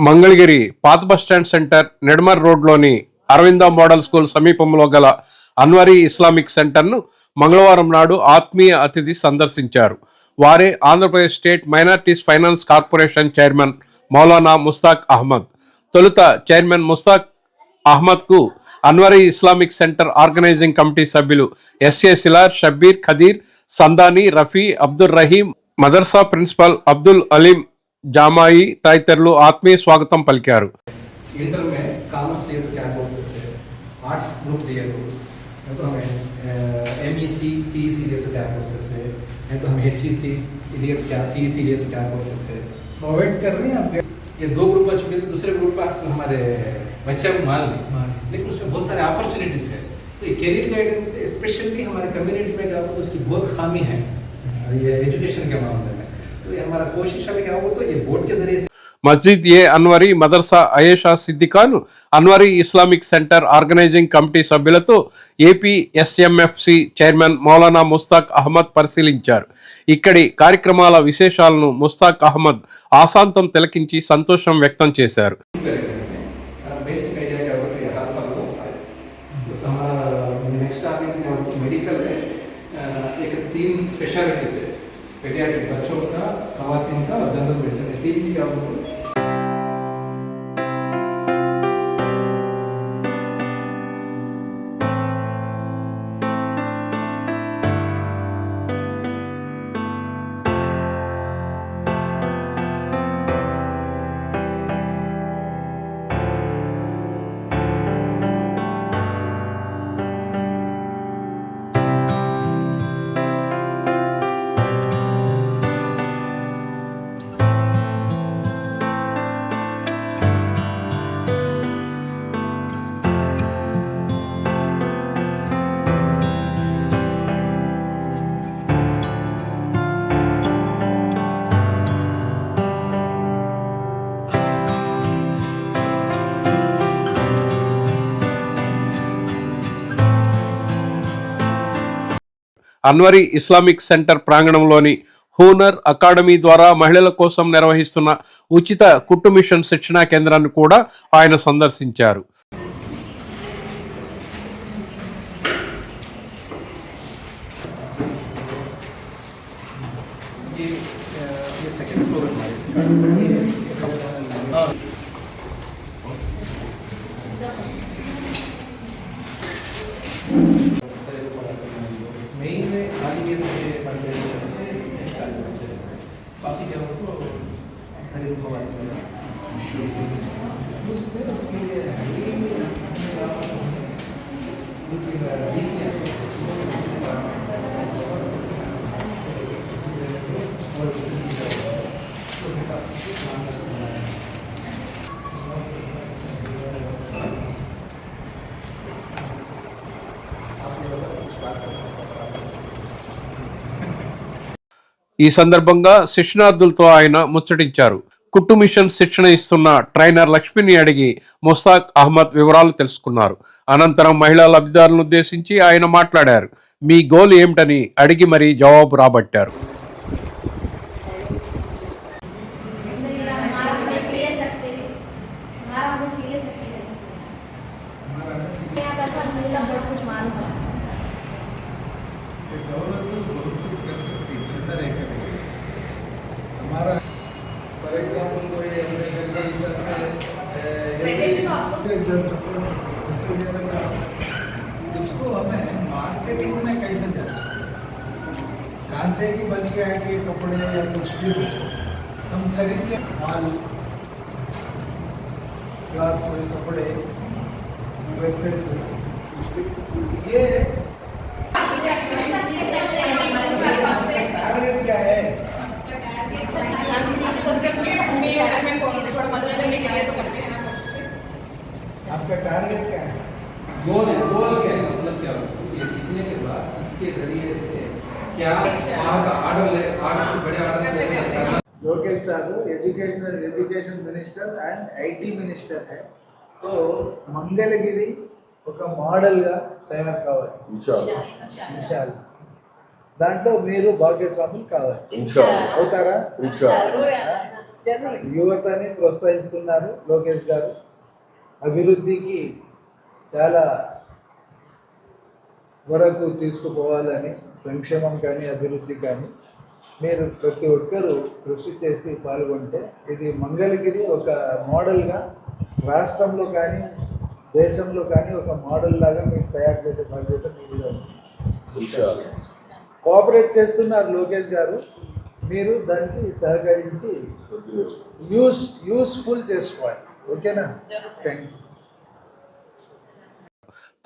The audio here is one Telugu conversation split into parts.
మంగళగిరి పాత బస్టాండ్ సెంటర్ నెడమర్ రోడ్లోని అరవింద మోడల్ స్కూల్ సమీపంలో గల అన్వరీ ఇస్లామిక్ సెంటర్ను మంగళవారం నాడు ఆత్మీయ అతిథి సందర్శించారు. వారే Andhra Pradesh state minorities finance corporation chairman Maulana Mushtaq Ahmed తొలుత chairman Mushtaq అహ్మద్కు Anwari Islamic centre organising committee సభ్యులు S A Silar Shabbir Khadeer Sandani Rafi Abdul Rahim Madrasa principal Abdul Aleem జామాయి తదితరులు ఆత్మీయ స్వాగతం పలికారు इंटर में कॉमर्स लिए तो क्या कोर्सेस है आर्ट्स ग्रुप लिए तो या तो हमें एम ई सी सी ई सी लिए तो क्या कोर्सेस है या तो हम एच ई सी लिए तो क्या सी ई सी लिए तो क्या कोर्सेस है प्रोवाइड कर रहे हैं आप ये दो ग्रुप का छुट्टी तो दूसरे ग्रुप का असल हमारे बच्चे को मान ली मान लेकिन उसमें बहुत सारे अपॉर्चुनिटीज़ है तो ये करियर गाइडेंस स्पेशली हमारे कम्युनिटी में क्या होगा तो उसकी बहुत खामी है ये एजुकेशन के मामले में మస్జిద్ ఏ అన్వరి మదర్సా Ayesha సిద్దికాను Anwari Islamic centre organising committee సభ్యులతో AP SMFC chairman Maulana Mushtaq Ahmed పరిశీలించారు. ఇక్కడి కార్యక్రమాల విశేషాలను ముస్తాక్ అహ్మద్ ఆశాంతం తిలకించి సంతోషం వ్యక్తం చేశారు. స్పెషాలిటీస్. पेडियाट्रिक बच्चों का खवातीन का और जनरल मेडिसिन तीन क्या होगा అన్వరీ ఇస్లామిక్ సెంటర్ ప్రాంగణంలోని హూనర్ అకాడమీ ద్వారా మహిళల కోసం నిర్వహిస్తున్న ఉచిత కుట్టు మిషన్ శిక్షణా కేంద్రాన్ని కూడా ఆయన సందర్శించారు. సాధ్యం వరకు ధరించుకోవాల్సిందిగా చూస్తే ఏమి ఈ సందర్భంగా శిక్షణార్థులతో ఆయన ముచ్చటించారు కుట్టు మిషన్ శిక్షణ ఇస్తున్న ట్రైనర్ లక్ష్మిని అడిగి ముస్తాక్ అహ్మద్ వివరాలు తెలుసుకున్నారు అనంతరం మహిళా లబ్ధిదారులను ఉద్దేశించి ఆయన మాట్లాడారు మీ గోల్ ఏమిటని అడిగి మరీ జవాబు రాబట్టారు इसको हमें मार्केटिंग में कैसे जाना कहाँ से कि बच गया है कि कपड़े या कुछ भी हो, हम खरीद के माल कपड़े ड्रेसेस ये टारगेट क्या है आपका टारगेट क्या है गोल है गोल क्या है मतलब क्या होगा ये सीखने के बाद इसके जरिए से क्या वहाँ का ऑर्डर ले ऑर्डर से बड़े ऑर्डर से लेकर करना Lokesh sir education education minister and IT minister है సో మంగళగిరి ఒక మోడల్గా తయారు కావాలి ఇన్షాల్లా దాంట్లో మీరు భాగ్యస్వాములు కావాలి ఇన్షాల్లా అవుతారా ఇన్షాల్లా యువతని ప్రోత్సహిస్తున్నారు లోకేష్ గారు. అభివృద్ధికి చాలా వరకు తీసుకుపోవాలని సంక్షేమం కానీ అభివృద్ధి కానీ మీరు ప్రతి ఒక్కరూ కృషి చేసి పాల్గొంటే ఇది మంగళగిరి ఒక మోడల్గా రాష్ట్రంలో కానీ దేశంలో కానీ ఒక మోడల్ లాగా మీరు తయారు చేసే బాధ్యత మీరు కోఆపరేట్ చేస్తున్నారు లోకేష్ గారు. మీరు దానికి సహకరించి యూస్ యూస్ఫుల్ చేసుకోవాలి. ఓకేనా? థ్యాంక్ యూ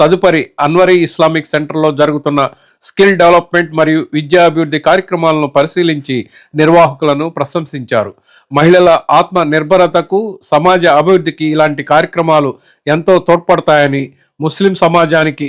తదుపరి అన్వరీ ఇస్లామిక్ సెంటర్లో జరుగుతున్న స్కిల్ డెవలప్మెంట్ మరియు విద్యాభివృద్ధి కార్యక్రమాలను పరిశీలించి నిర్వాహకులను ప్రశంసించారు. మహిళల ఆత్మ నిర్భరతకు సమాజ అభివృద్ధికి ఇలాంటి కార్యక్రమాలు ఎంతో తోడ్పడతాయని ముస్లిం సమాజానికి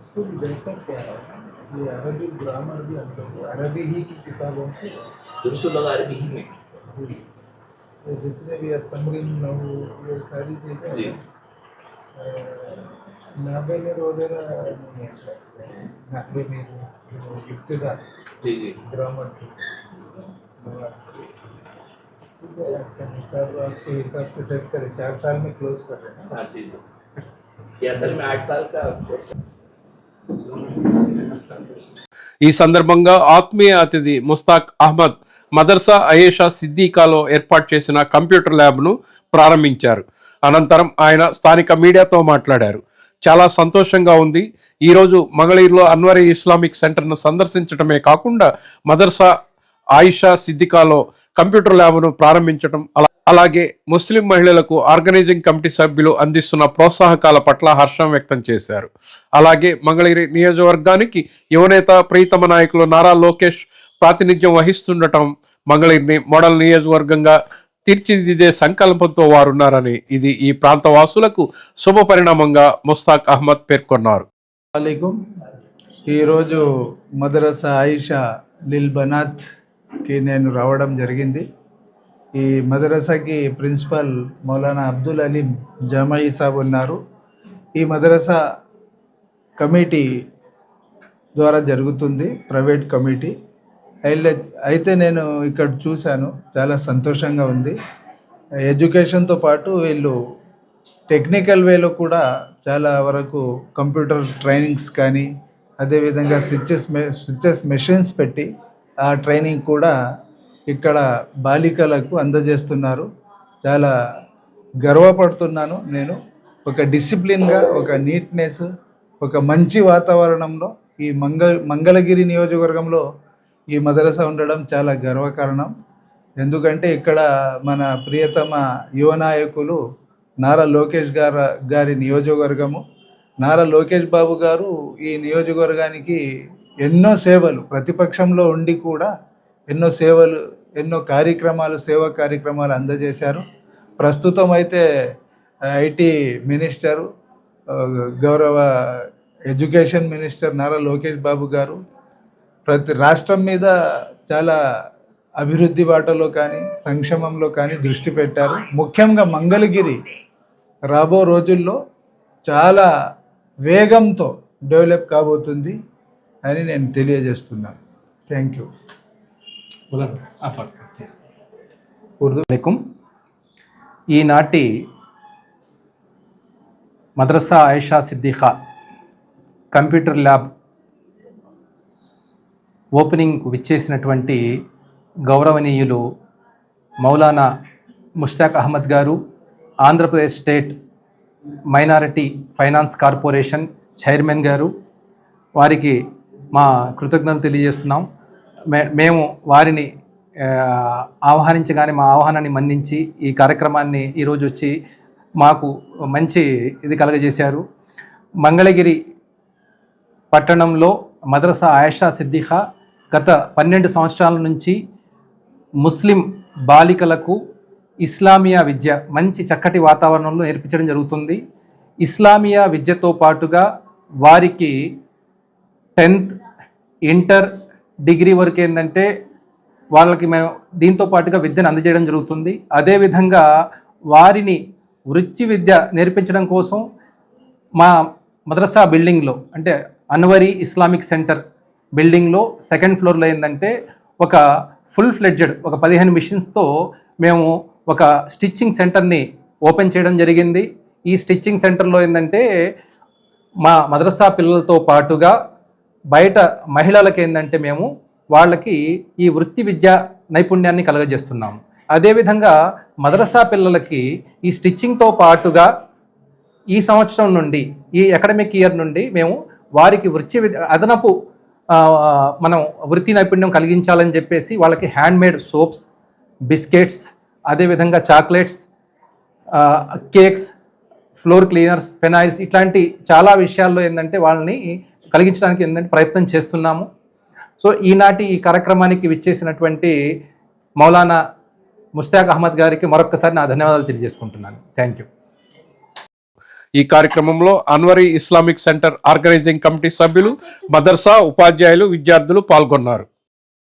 इसको भी बेहतर क्या है? ये अरबी ग्रामर भी हम लोग अरबी ही की किताबों की दुरुसुल लगा अरबी ही में। ये जितने भी तमरीन नहू ये सारी चीज़ें जी। नाबेलर वगैरह नहीं है। नाबेलर इब्तदा जी जी। ग्रामर की। आपका हिसाब आपके हिसाब से सेट करें। चार साल में क्लोज कर रहे हैं। हाँ जी जी। ये असल में आठ साल का कोर्स है। ఈ సందర్భంగా ఆత్మీయ అతిథి ముస్తాక్ అహ్మద్ మదర్సా అయేషా సిద్దికాలో ఏర్పాటు చేసిన కంప్యూటర్ ల్యాబ్ను ప్రారంభించారు. అనంతరం ఆయన స్థానిక మీడియాతో మాట్లాడారు. చాలా సంతోషంగా ఉంది. ఈరోజు మంగళగిరిలో అన్వరీ ఇస్లామిక్ సెంటర్ను సందర్శించడమే కాకుండా మదర్సా ఆయిషా సిద్దికాలో కంప్యూటర్ ల్యాబ్ను ప్రారంభించడం అలా అలాగే ముస్లిం మహిళలకు ఆర్గనైజింగ్ కమిటీ సభ్యులు అందిస్తున్న ప్రోత్సాహకాల పట్ల హర్షం వ్యక్తం చేశారు. అలాగే మంగళగిరి నియోజకవర్గానికి యువనేత ప్రీతమ నాయకులు నారా లోకేష్ ప్రాతినిధ్యం వహిస్తుండటం మంగళగిరిని మోడల్ నియోజకవర్గంగా తీర్చిదిద్దే సంకల్పంతో వారున్నారని ఇది ఈ ప్రాంత వాసులకు శుభ పరిణామంగా ముస్తాక్ అహ్మద్ పేర్కొన్నారు. ఈరోజు మదరసా ఆయిషా లిల్ బనాత్కి నేను రావడం జరిగింది. ఈ మదరసాకి ప్రిన్సిపల్ మౌలానా అబ్దుల్ అలీం జమాయి సాబ్ ఉన్నారు. ఈ మదరసా కమిటీ ద్వారా జరుగుతుంది ప్రైవేట్ కమిటీ. అయితే అయితే నేను ఇక్కడ చూశాను చాలా సంతోషంగా ఉంది. ఎడ్యుకేషన్తో పాటు వీళ్ళు టెక్నికల్ వేలో కూడా చాలా వరకు కంప్యూటర్ ట్రైనింగ్స్ కానీ అదేవిధంగా స్విచ్చెస్ మె స్విచ్చెస్ మెషిన్స్ పెట్టి ఆ ట్రైనింగ్ కూడా ఇక్కడ బాలికలకు అందజేస్తున్నారు. చాలా గర్వపడుతున్నాను నేను. ఒక డిసిప్లిన్గా ఒక నీట్నెస్ ఒక మంచి వాతావరణంలో ఈ మంగ మంగళగిరి నియోజకవర్గంలో ఈ మదరసా ఉండడం చాలా గర్వకారణం. ఎందుకంటే ఇక్కడ మన ప్రియతమ యువ నాయకులు నారా లోకేష్ గారు గారి నియోజకవర్గము. నారా లోకేష్ బాబు గారు ఈ నియోజకవర్గానికి ఎన్నో సేవలు ప్రతిపక్షంలో ఉండి కూడా ఎన్నో సేవలు ఎన్నో కార్యక్రమాలు సేవా కార్యక్రమాలు అందజేశారు. ప్రస్తుతం అయితే ఐటీ మినిస్టరు గౌరవ ఎడ్యుకేషన్ మినిస్టర్ నారా లోకేష్ బాబు గారు ప్రతి రాష్ట్రం మీద చాలా అభివృద్ధి బాటలో కానీ సంక్షేమంలో కానీ దృష్టి పెట్టారు. ముఖ్యంగా మంగళగిరి రాబో రోజుల్లో చాలా వేగంతో డెవలప్ కాబోతుంది అని నేను తెలియజేస్తున్నాను. Thank you. ఉర్దూ ఈనాటి మద్రసా ఆయిషా సిద్దిఖా కంప్యూటర్ ల్యాబ్ ఓపెనింగ్కు విచ్చేసినటువంటి గౌరవనీయులు మౌలానా ముష్తాక్ అహ్మద్ గారు Andhra Pradesh state minority finance corporation chairman గారు వారికి మా కృతజ్ఞతలు తెలియజేస్తున్నాం. మేము వారిని ఆహ్వానించగానే మా ఆహ్వానాన్ని మన్నించి ఈ కార్యక్రమాన్ని ఈరోజు వచ్చి మాకు మంచి ఇది కలగజేశారు. మంగళగిరి పట్టణంలో మదరసా ఆయేషా సిద్దిఖా గత పన్నెండు సంవత్సరాల నుంచి ముస్లిం బాలికలకు ఇస్లామియా విద్య మంచి చక్కటి వాతావరణంలో నేర్పించడం జరుగుతుంది. ఇస్లామియా విద్యతో పాటుగా వారికి టెన్త్ ఇంటర్ డిగ్రీ వరకు ఏంటంటే వాళ్ళకి మేము దీంతో పాటుగా విద్యను అందజేయడం జరుగుతుంది. అదేవిధంగా వారిని వృత్తి విద్య నేర్పించడం కోసం మా మద్రసా బిల్డింగ్లో అంటే అన్వరి ఇస్లామిక్ సెంటర్ బిల్డింగ్లో సెకండ్ ఫ్లోర్లో ఏంటంటే ఒక ఫుల్ ఫ్లెడ్జెడ్ ఒక పదిహేను మిషన్స్తో మేము ఒక స్టిచ్చింగ్ సెంటర్ని ఓపెన్ చేయడం జరిగింది. ఈ స్టిచ్చింగ్ సెంటర్లో ఏంటంటే మా మద్రసా పిల్లలతో పాటుగా బయట మహిళలకు ఏంటంటే మేము వాళ్ళకి ఈ వృత్తి విద్య నైపుణ్యాన్ని కలగజేస్తున్నాము అదేవిధంగా మదరసా పిల్లలకి ఈ స్టిచ్చింగ్తో పాటుగా ఈ సంవత్సరం నుండి ఈ అకాడమిక్ ఇయర్ నుండి మేము వారికి వృత్తి విద్య అదనపు మనం వృత్తి నైపుణ్యం కలిగించాలని చెప్పేసి వాళ్ళకి హ్యాండ్మేడ్ సోప్స్ బిస్కెట్స్ అదేవిధంగా chocolates cakes floor cleaners phenyls ఇట్లాంటి చాలా విషయాల్లో ఏంటంటే వాళ్ళని కలిగించడానికి ఏంటంటే ప్రయత్నం చేస్తున్నాము. సో ఈనాటి ఈ కార్యక్రమానికి విచ్చేసినటువంటి మౌలానా ముస్తాక్ అహ్మద్ గారికి మరొకసారి నా ధన్యవాదాలు తెలియజేసుకుంటున్నాను. థ్యాంక్ యూ ఈ కార్యక్రమంలో Anwari Islamic centre organising committee సభ్యులు మదర్సా ఉపాధ్యాయులు విద్యార్థులు పాల్గొన్నారు.